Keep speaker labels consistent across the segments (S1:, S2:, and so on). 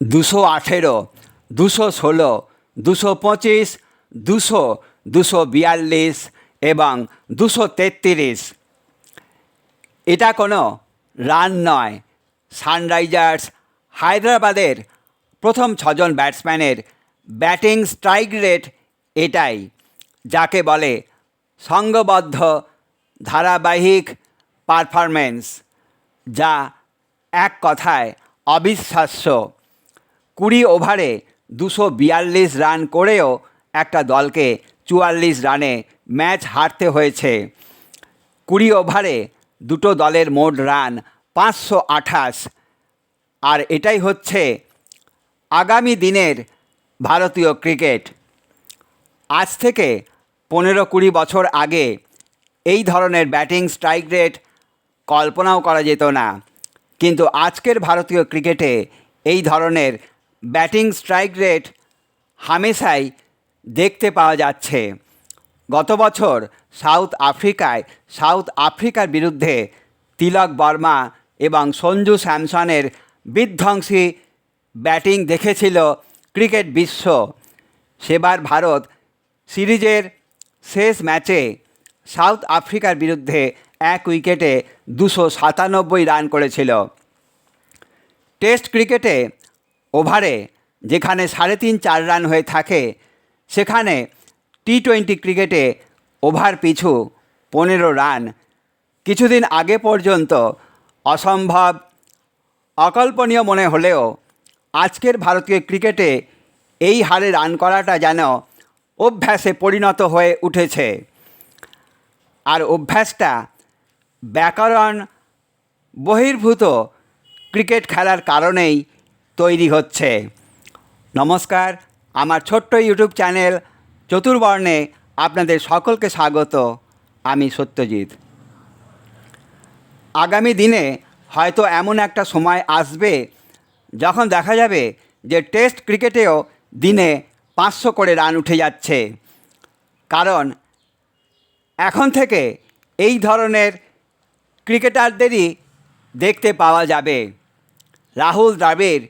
S1: দুশো আঠেরো, দুশো ষোলো, দুশো পঁচিশ, দুশো দুশো বিয়াল্লিশ এবং দুশো তেত্রিশ। এটা কোনো রান নয়। সানরাইজার্স হায়দ্রাবাদের প্রথম ছজন ব্যাটসম্যানের ব্যাটিং স্ট্রাইক রেট এটাই, যাকে বলে সঙ্গবদ্ধ ধারাবাহিক পারফরমেন্স যা এক কথায় অবিশ্বাস্য। কুড়ি ওভারে দুশো বিয়াল্লিশ রান করেও একটা দলকে চুয়াল্লিশ রানে ম্যাচ হারতে হয়েছে। কুড়ি ওভারে দুটো দলের মোট রান পাঁচশো আঠাশ। আর এটাই হচ্ছে আগামী দিনের ভারতীয় ক্রিকেট। আজ থেকে পনেরো কুড়ি বছর আগে এই ধরনের ব্যাটিং স্ট্রাইক রেট কল্পনাও করা যেত না। কিন্তু আজকের ভারতীয় ক্রিকেটে এই ধরনের ব্যাটিং স্ট্রাইক রেট হামেশাই দেখতে পাওয়া যাচ্ছে। গত বছর সাউথ আফ্রিকায়, সাউথ আফ্রিকার বিরুদ্ধে তিলক বর্মা এবং সঞ্জু স্যামসনের বিধ্বংসী ব্যাটিং দেখেছিল ক্রিকেট বিশ্ব। সেবার ভারত সিরিজের শেষ ম্যাচে সাউথ আফ্রিকার বিরুদ্ধে এক উইকেটে দুশো সাতানব্বই রান করেছিল। টেস্ট ক্রিকেটে ওভারে, যেখানে সাড়ে তিন চার রান হয়ে থাকে, সেখানে টি টোয়েন্টি ক্রিকেটে ওভার পিছু পনেরো রান। কিছুদিন আগে পর্যন্ত অসম্ভব অকল্পনীয় মনে হলেও আজকের ভারতীয় ক্রিকেটে এই হারে রান করাটা যেন অভ্যাসে পরিণত হয়ে উঠেছে। আর অভ্যাসটা ব্যাকরণ বহির্ভূত ক্রিকেট খেলার কারণেই তৈরি হচ্ছে। নমস্কার, আমার ছোট্ট ইউটিউব চ্যানেল চতুর্বর্ণে আপনাদের সকলকে স্বাগত। আমি সত্যজিৎ। আগামী দিনে হয়তো এমন একটা সময় আসবে যখন দেখা যাবে যে টেস্ট ক্রিকেটেও দিনে পাঁচশো করে রান উঠে যাচ্ছে। কারণ এখন থেকে এই ধরনের ক্রিকেটারদেরই দেখতে পাওয়া যাবে। রাহুল দ্রাবিড়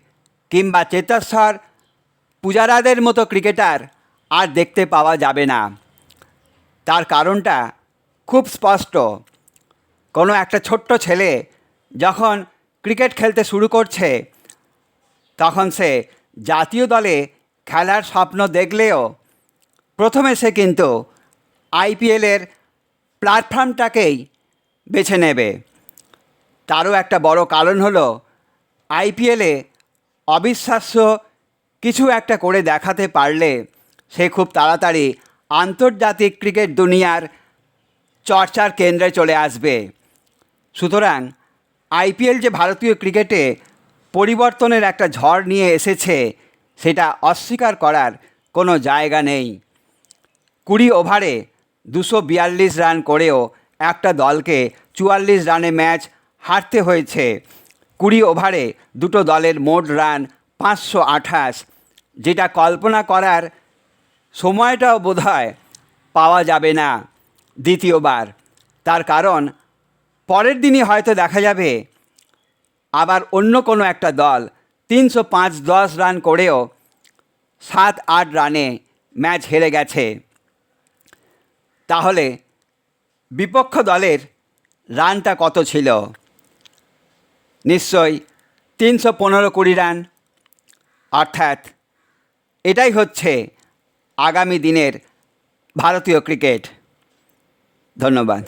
S1: কিংবা চেতেশ্বর পূজারাদের মতো ক্রিকেটার আর দেখতে পাওয়া যাবে না। তার কারণটা খুব স্পষ্ট। কোনো একটা ছোট্ট ছেলে যখন ক্রিকেট খেলতে শুরু করছে, তখন সে জাতীয় দলে খেলার স্বপ্ন দেখলেও প্রথমে সে কিন্তু আইপিএলের প্ল্যাটফর্মটাকেই বেছে নেবে। তারও একটা বড় কারণ হলো আইপিএলে অবিশ্বাস্য কিছু একটা করে দেখাতে পারলে সে খুব তাড়াতাড়ি আন্তর্জাতিক ক্রিকেট দুনিয়ার চর্চার কেন্দ্রে চলে আসবে। সুতরাং আইপিএল যে ভারতীয় ক্রিকেটে পরিবর্তনের একটা ঝড় নিয়ে এসেছে, সেটা অস্বীকার করার কোনো জায়গা নেই। কুড়ি ওভারে দুশো বিয়াল্লিশ রান করেও একটা দলকে চুয়াল্লিশ রানে ম্যাচ হারতে হয়েছে। কুড়ি ওভারে দুটো দলের মোট রান পাঁচশো আঠাশ, যেটা কল্পনা করার সময়টাও বোধহয় পাওয়া যাবে না দ্বিতীয়বার। তার কারণ, পরের দিনই হয়তো দেখা যাবে আবার অন্য কোনো একটা দল তিনশো পাঁচ দশ রান করেও সাত আট রানে ম্যাচ হেরে গেছে। তাহলে বিপক্ষ দলের রানটা কত ছিল? নিশ্চয়ই তিনশো পনেরো কোটি রান। অর্থাৎ এটাই হচ্ছে আগামী দিনের ভারতীয় ক্রিকেট। ধন্যবাদ।